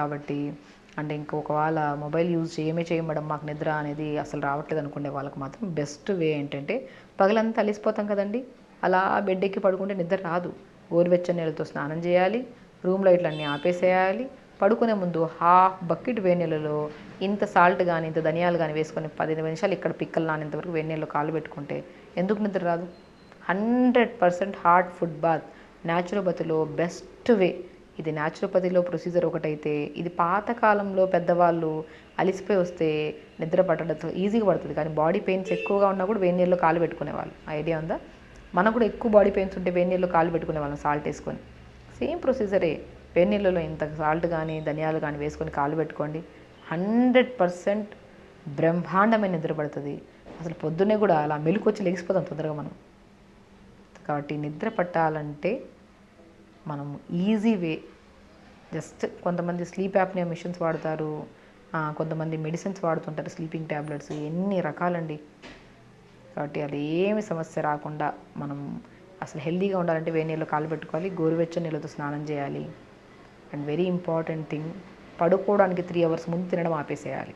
కాబట్టి అంటే ఇంకొకవేళ mobile use చేయమే చేయమడం మాకు నిద్ర అనేది అసలు రావట్లేదు అనుకునే వాళ్ళకి మాత్రం బెస్ట్ వే ఏంటంటే పగలంతా అలిసిపోతాం కదండి. అలా బెడ్ ఎక్కి పడుకుంటే నిద్ర రాదు. గోరువెచ్చని నీళ్ళతో స్నానం చేయాలి రూమ్ లైట్లన్నీ ఆపేసేయాలి పడుకునే ముందు హాఫ్ బకెట్ వేడి నీళ్ళలో ఇంత సాల్ట్ కానీ ఇంత ధనియాలు కానీ వేసుకొని పదిహేను నిమిషాలు ఇక్కడ పిక్కలు నానేంత వరకు వేడి కాలు పెట్టుకుంటే ఎందుకు నిద్ర రాదు? Hundred percent hot foot bath న్యాచురోపతిలో best way. ఇది న్యాచురోపతిలో ప్రొసీజర్ ఒకటైతే ఇది పాతకాలంలో పెద్దవాళ్ళు అలిసిపోయి వస్తే నిద్ర పట్టడంతో ఈజీగా పడుతుంది. కానీ బాడీ పెయిన్స్ ఎక్కువగా ఉన్నా కూడా వేడి నీళ్ళు కాలు పెట్టుకునేవాళ్ళు. ఐడియా ఉందా? మనకు కూడా ఎక్కువ బాడీ పెయిన్స్ ఉంటే వేడి నీళ్ళు కాలు పెట్టుకునే వాళ్ళం సాల్ట్ వేసుకొని సేమ్ ప్రొసీజరే వేడి నీళ్ళలో ఇంత సాల్ట్ కానీ ధనియాలు కానీ వేసుకొని కాలు పెట్టుకోండి. హండ్రెడ్ పర్సెంట్ బ్రహ్మాండమైన నిద్ర పడుతుంది. అసలు పొద్దున్నే కూడా అలా మెలుకొచ్చి లెగిసిపోతాం తొందరగా మనం. కాబట్టి నిద్ర పట్టాలంటే మనం ఈజీ వే జస్ట్ కొంతమంది స్లీప్ యాప్నియా మిషన్స్ వాడతారు కొంతమంది మెడిసిన్స్ వాడుతుంటారు స్లీపింగ్ ట్యాబ్లెట్స్ ఎన్ని రకాలండి. కాబట్టి అది ఏమి సమస్య రాకుండా మనం అసలు హెల్దీగా ఉండాలంటే వేడి నీళ్ళు కాలు పెట్టుకోవాలి గోరువెచ్చని నీళ్ళతో స్నానం చేయాలి. అండ్ వెరీ ఇంపార్టెంట్ థింగ్ పడుకోవడానికి త్రీ అవర్స్ ముందు తినడం ఆపేసేయాలి.